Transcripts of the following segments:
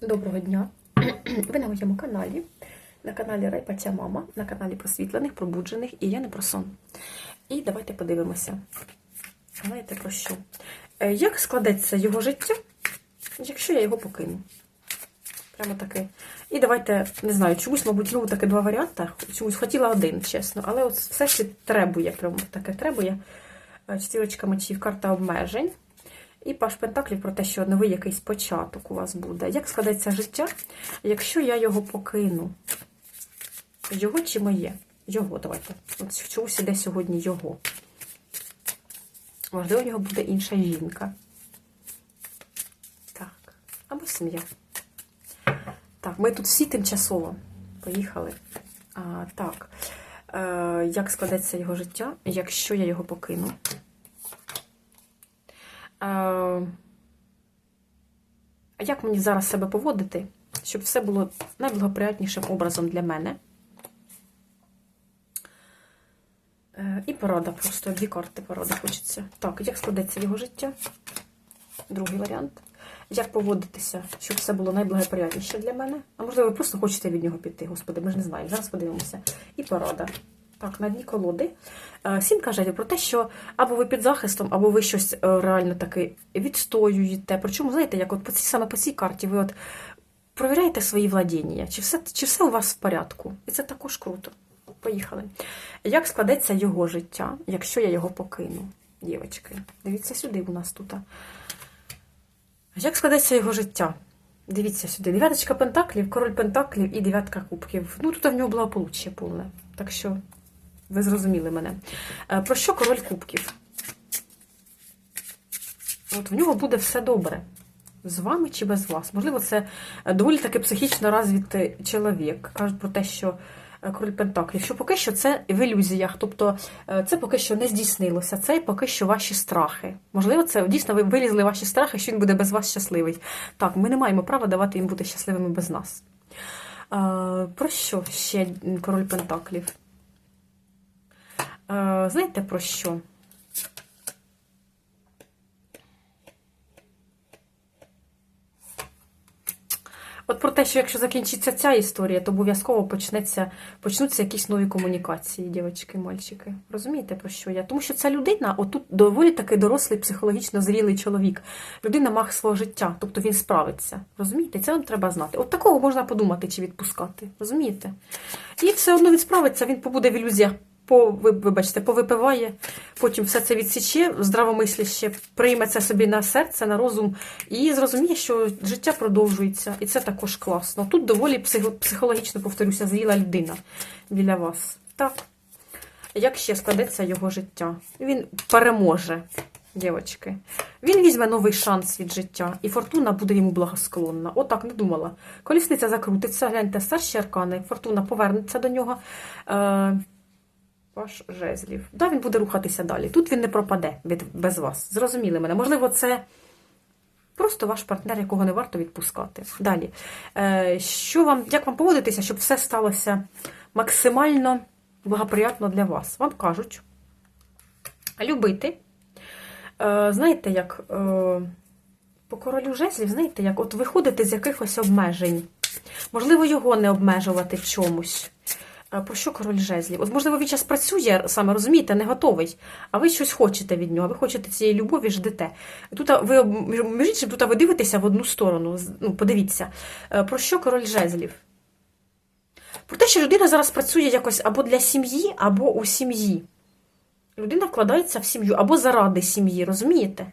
Доброго дня! Ви на моєму каналі, на каналі Райпаця Мама, на каналі просвітлених, пробуджених і я не про сон. І давайте подивимося. Знаєте про що? Е, Як складеться його життя, якщо я його покину? Прямо таке. І давайте, не знаю, чомусь, мабуть, ну таке два варіанти. Чомусь хотіла один, чесно, але от все ж требує, прямо таке требує. Четвірочка мечів, карта обмежень. І Паш Пентаклів про те, що новий якийсь початок у вас буде. Як складеться життя, якщо я його покину? Його чи моє? Його, давайте. От чомусь іде сьогодні його. Можливо, у нього буде інша жінка. Так. Або сім'я. Так, ми тут всі тимчасово. Поїхали. А, Так. Е, Як складеться його життя, якщо я його покину? А як мені зараз себе поводити, щоб все було найблагоприятнішим образом для мене? Е, І порада просто, дві карти поради хочеться. Так, як складеться його життя? Другий варіант. Як поводитися, щоб все було найблагоприятніше для мене? А можливо, ви просто хочете від нього піти, господи, ми ж не знаємо. Зараз подивимося. І порада. Так, на дні колоди. Е, Сімка жертв про те, що або ви під захистом, або ви щось е, реально таки відстоюєте. Причому, знаєте, як от по цій, саме по цій карті ви от провіряєте свої владіння, чи все, чи все у вас в порядку. І це також круто. Поїхали. Як складеться його життя, якщо я його покину? Дівочки, дивіться сюди у нас тут. Як складеться його життя? Дивіться сюди. Дев'яточка пентаклів, король пентаклів і дев'ятка кубків. Ну, тут в нього благополуччя повне. Так що ви зрозуміли мене. Е, Про що король кубків? От в нього буде все добре. З вами чи без вас. Можливо, це доволі таки психічно розвитий чоловік. Кажуть про те, що е, король Пентаклів, що поки що це в ілюзіях, тобто е, це поки що не здійснилося, це поки що ваші страхи. Можливо, це дійсно ви вилізли ваші страхи, що він буде без вас щасливий. Так, ми не маємо права давати їм бути щасливими без нас. Про що ще король Пентаклів? Знаєте про що? От про те, що якщо закінчиться ця історія, то обов'язково почнеться, почнуться якісь нові комунікації, дівчатки, мальчики. Розумієте, про що я? Тому що ця людина, отут доволі таки дорослий, психологічно зрілий чоловік. Людина мах свого життя, тобто він справиться. Розумієте? Це вам треба знати. От такого можна подумати чи відпускати. Розумієте? І все одно він справиться, він побуде в ілюзіях по, ви- вибачте, повипиває, потім все це відсіче, здравомисляще, прийме це собі на серце, на розум і зрозуміє, що життя продовжується. І це також класно. Тут доволі психологічно, повторюся, зріла людина біля вас. Так. Як ще складеться його життя? Він переможе, дівчатки. Він візьме новий шанс від життя, і фортуна буде йому благосклонна. Отак не думала. Колісниця закрутиться, гляньте, старші аркани, фортуна повернеться до нього. Е, Ваш жезлів. Да, він буде рухатися далі. Тут він не пропаде від, без вас. Зрозуміли мене. Можливо, це просто ваш партнер, якого не варто відпускати. Далі. Е, що вам, як вам поводитися, щоб все сталося максимально благоприятно для вас? Вам кажуть, любити. Е, знаєте, як е, по королю жезлів, знаєте, як от виходити з якихось обмежень. Можливо, його не обмежувати в чомусь. Про що король жезлів? От, можливо, він час працює саме, розумієте, не готовий, а ви щось хочете від нього, ви хочете цієї любові, ждете. Тут ви між іншим, тут ви дивитеся в одну сторону. Ну, подивіться, Е, про що король жезлів? Про те, що людина зараз працює якось або для сім'ї, або у сім'ї. Людина вкладається в сім'ю або заради сім'ї, розумієте?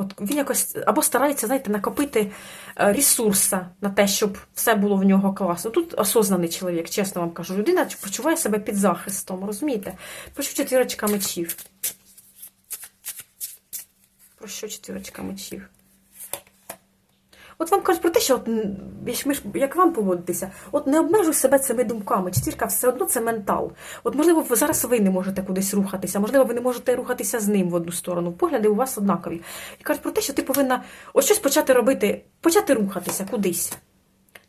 От він якось або старається, знаєте, накопити е, ресурса на те, щоб все було в нього класно. Тут осознаний чоловік, чесно вам кажу. Людина почуває себе під захистом, розумієте? Про що четвірочка мечів? Про що четвірочка мечів? От вам кажуть про те, що от, ми ж- як вам поводитися, от не обмежуй себе цими думками. Четвірка все одно це ментал. От, можливо, зараз ви не можете кудись рухатися, можливо, ви не можете рухатися з ним в одну сторону. Погляди у вас однакові. І кажуть про те, що ти повинна ось щось почати робити, почати рухатися кудись.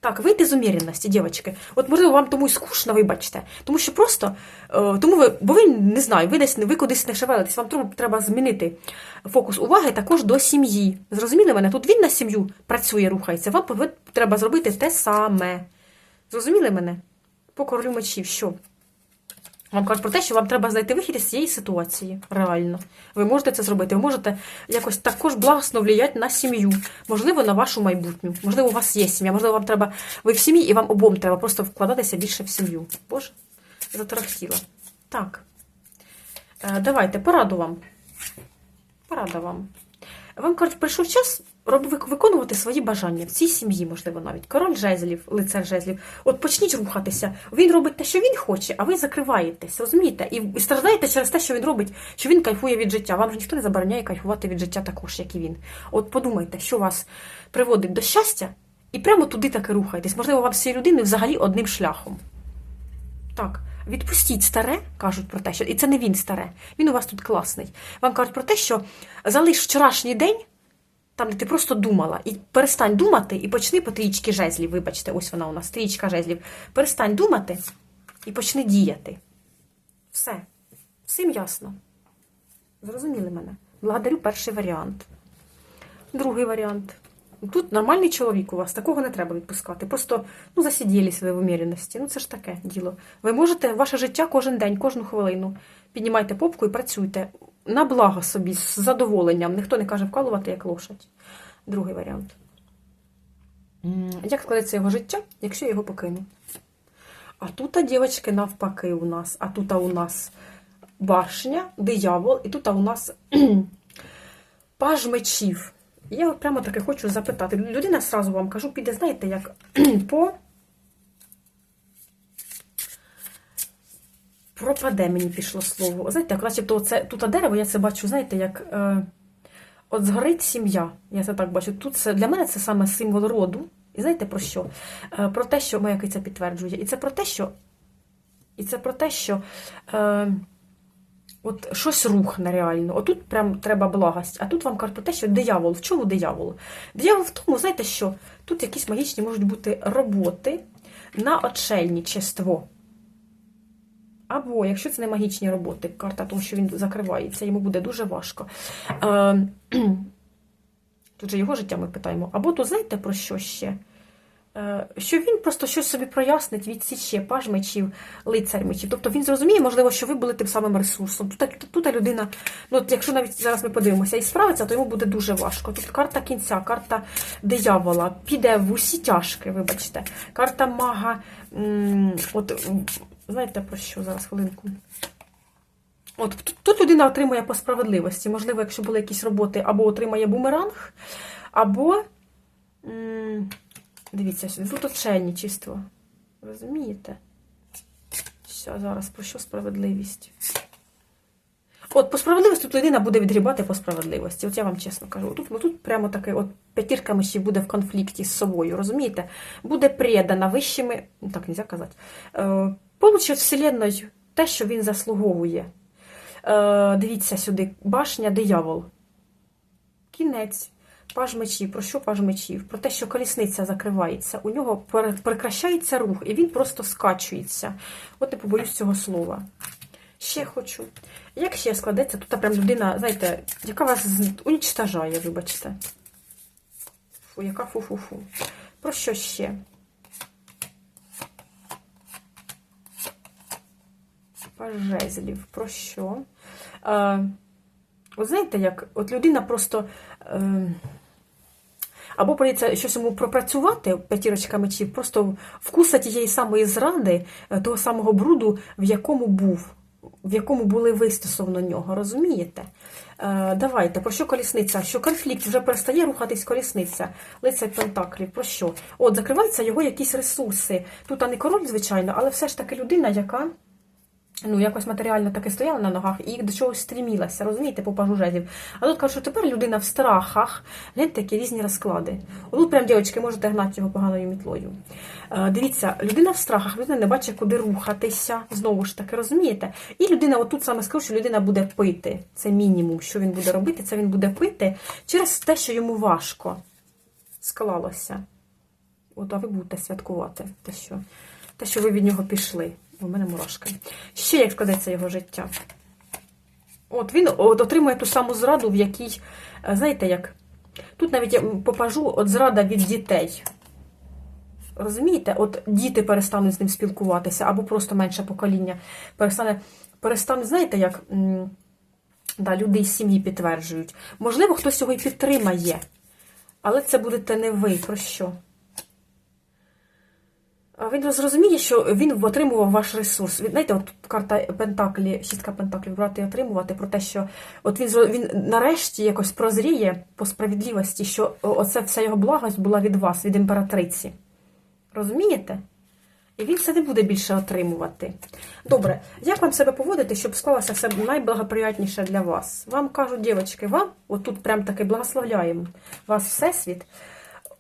Так, вийти з уміряності, дівчатки. От можливо, вам тому й скучно, вибачте. Тому що просто, е, тому ви, бо ви не знаю, ви десь ви кудись не шевелитесь, вам треба, змінити фокус уваги також до сім'ї. Зрозуміли мене? Тут він на сім'ю працює, рухається. Вам треба зробити те саме. Зрозуміли мене? По королю мечів, що? Вам кажуть про те, що вам треба знайти вихід із цієї ситуації. Реально. Ви можете це зробити. Ви можете якось також благосно влияти на сім'ю, можливо, на вашу майбутню. Можливо, у вас є сім'я, можливо, вам треба. Ви в сім'ї і вам обом треба просто вкладатися більше в сім'ю. Боже, заторохтіла. Так. Е, давайте, пораду вам. Порада вам. Вам кажуть, прийшов час виконувати свої бажання в цій сім'ї, можливо, навіть. Король жезлів, лицар жезлів. От почніть рухатися. Він робить те, що він хоче, а ви закриваєтесь, розумієте? І, страждаєте через те, що він робить, що він кайфує від життя. Вам ж ніхто не забороняє кайфувати від життя також, як і він. От подумайте, що вас приводить до щастя, і прямо туди так і рухайтесь. Можливо, вам з людиною взагалі одним шляхом. Так, відпустіть старе, кажуть про те, що і це не він старе. Він у вас тут класний. Вам кажуть про те, що залиш вчорашній день, там, де ти просто думала, і перестань думати, і почни по трієчки жезлів. Вибачте, ось вона у нас, трієчка жезлів. Перестань думати і почни діяти. Все. Всім ясно. Зрозуміли мене? Благодарю перший варіант. Другий варіант. Тут нормальний чоловік у вас, такого не треба відпускати. Просто ну, засиділись ви в уміряності. Ну це ж таке діло. Ви можете ваше життя кожен день, кожну хвилину. Піднімайте попку і працюйте на благо собі, з задоволенням. Ніхто не каже вкалувати як лошадь. Другий варіант. Як складеться його життя, якщо я його покину? А тут, дівчатки, навпаки у нас. А тут у нас башня, диявол, і тут у нас паж мечів. Я от прямо таки хочу запитати. Людина сразу вам кажу, піде, знаєте, як по. Пропаде мені пішло слово. Знаєте, як начебто це, тут дерево, я це бачу, знаєте, як е, от згорить сім'я. Я це так бачу. Тут це, для мене це саме символ роду. І знаєте про що? Е, про те, що моя це підтверджує. І це про те, що. І це про те, що. Е, От щось рухне реально. Отут прям треба благость. А тут вам кажуть про те, що диявол. В чому диявол? Диявол в тому, знаєте що? Тут якісь магічні можуть бути роботи на отшельничество. Або, якщо це не магічні роботи, карта, тому що він закривається, йому буде дуже важко. Е, тут же його життя ми питаємо. Або тут знаєте про що ще? Е, Що він просто щось собі прояснить, відсіче паж мечів, лицар мечів. Тобто він зрозуміє, можливо, що ви були тим самим ресурсом. Тут, тут, тут людина, ну якщо навіть зараз ми подивимося і справиться, то йому буде дуже важко. Тут карта кінця, карта диявола, піде в усі тяжки, вибачте. Карта мага. От знаєте про що зараз хвилинку? От тут, людина отримує по справедливості. Можливо, якщо були якісь роботи, або отримає бумеранг, або. м, Дивіться, тут отшельничество. Розумієте? Що зараз про що справедливість? От по справедливості тут людина буде відгрібати по справедливості. От я вам чесно кажу. Тут, тут прямо таке, от п'ятірка мечів буде в конфлікті з собою, розумієте? Буде предана вищими, ну так нельзя казати, получить вселенною те, що він заслуговує. Е, дивіться сюди, башня, диявол. Кінець. Паж мечів. Про що паж мечів? Про те, що колісниця закривається, у нього прекращається рух, і він просто скачується. От не побоюсь цього слова. Ще хочу. Як ще складеться? Тут прям людина, знаєте, яка вас унічтажає, вибачте. Фу, яка фу-фу-фу. Про що ще? Жезлів. Про що? Е, от знаєте, як от людина просто. Е, або прийдеться щось йому пропрацювати, п'ятірочка мечів, просто вкуса тієї самої зради, е, того самого бруду, в якому був, в якому були ви стосовно нього, розумієте? Е, давайте, про що колісниця? Що конфлікт вже перестає рухатись колісниця, лицар Пентаклів, про що? От, закриваються його якісь ресурси. Тут а не король, звичайно, але все ж таки людина, яка ну, якось матеріально таки стояла на ногах і до чогось стрімілася, розумієте, по пажу жезлів. А тут кажуть, що тепер людина в страхах. Гляньте, такі різні розклади. Отут прям, дівчатки, можете гнати його поганою мітлою. Е, дивіться, людина в страхах, людина не бачить, куди рухатися. Знову ж таки, розумієте? І людина, отут саме скажу, що людина буде пити. Це мінімум, що він буде робити, це він буде пити через те, що йому важко склалося. От, а ви будете святкувати те, що, те, що ви від нього пішли. У мене мурашки. Ще як складеться його життя. От він от, отримує ту саму зраду, в якій, е, знаєте, як. Тут навіть я попажу от зрада від дітей. Розумієте, от діти перестануть з ним спілкуватися, або просто менше покоління перестане, перестане, знаєте, як да, люди із сім'ї підтверджують. Можливо, хтось його і підтримає, але це будете не ви. Про що? Він зрозуміє, що він отримував ваш ресурс. Знаєте, от карта Пентаклі, шістка Пентаклів брати і отримувати про те, що от він він нарешті якось прозріє по справедливості, що оце вся його благость була від вас, від імператриці. Розумієте? І він це не буде більше отримувати. Добре, як вам себе поводити, щоб склалося все найблагоприятніше для вас? Вам кажуть, дівчатки, вам, отут прям таки благословляємо вас Всесвіт.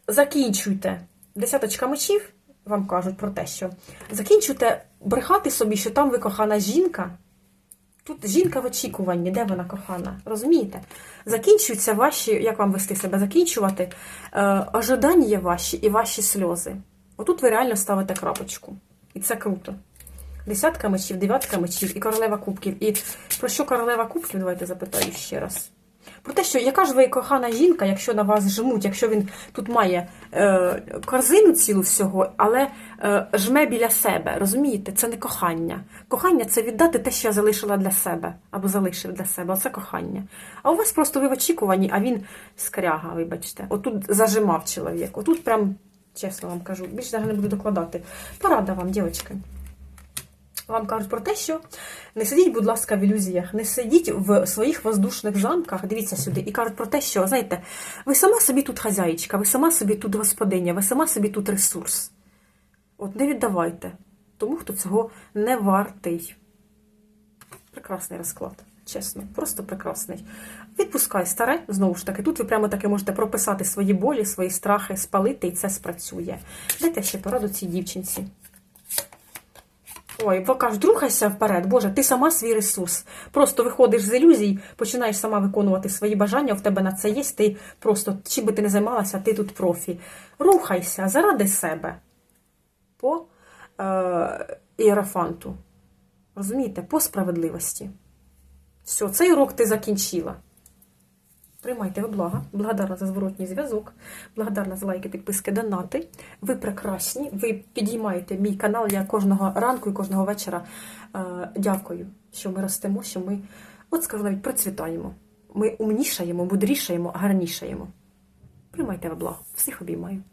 Закінчуйте десяточка мечів, вам кажуть про те, що закінчуйте брехати собі, що там ви кохана жінка. Тут жінка в очікуванні, де вона кохана, розумієте? Закінчуються ваші, як вам вести себе, закінчувати е, ожидання ваші і ваші сльози. Отут ви реально ставите крапочку. І це круто. Десятка мечів, дев'ятка мечів і королева кубків. І про що королева кубків? Давайте запитаю ще раз. Про те, що яка ж ви кохана жінка, якщо на вас жмуть, якщо він тут має е, корзину цілу всього, але е, жме біля себе. Розумієте, це не кохання. Кохання це віддати те, що я залишила для себе, або залишив для себе. Оце кохання. А у вас просто ви в очікуванні, а він скряга, вибачте. Отут зажимав чоловік. Отут прям, чесно вам кажу, більше навіть не буду докладати. Порада вам, дівчатки. Вам кажуть про те, що не сидіть, будь ласка, в ілюзіях, не сидіть в своїх воздушних замках, дивіться сюди, і кажуть про те, що, знаєте, ви сама собі тут хазяїчка, ви сама собі тут господиня, ви сама собі тут ресурс. От не віддавайте тому, хто цього не вартий. Прекрасний розклад, чесно, просто прекрасний. Відпускай старе, знову ж таки, тут ви прямо таки можете прописати свої болі, свої страхи, спалити, і це спрацює. Дайте ще пораду цій дівчинці. Ой, покаж, рухайся вперед, Боже, ти сама свій ресурс. Просто виходиш з ілюзій, починаєш сама виконувати свої бажання, в тебе на це є, ти просто, чим би ти не займалася, ти тут профі. Рухайся заради себе по е, іерофанту. Розумієте, по справедливості. Все, цей урок ти закінчила. Приймайте ви блага, благодарна за зворотній зв'язок, благодарна за лайки, підписки, донати. Ви прекрасні, ви підіймаєте мій канал. Я кожного ранку і кожного вечора е, дякую, що ми ростемо, що ми, от скажу навіть, процвітаємо. Ми умнішаємо, мудрішаємо, гарнішаємо. Приймайте ви благо. Всіх обіймаю.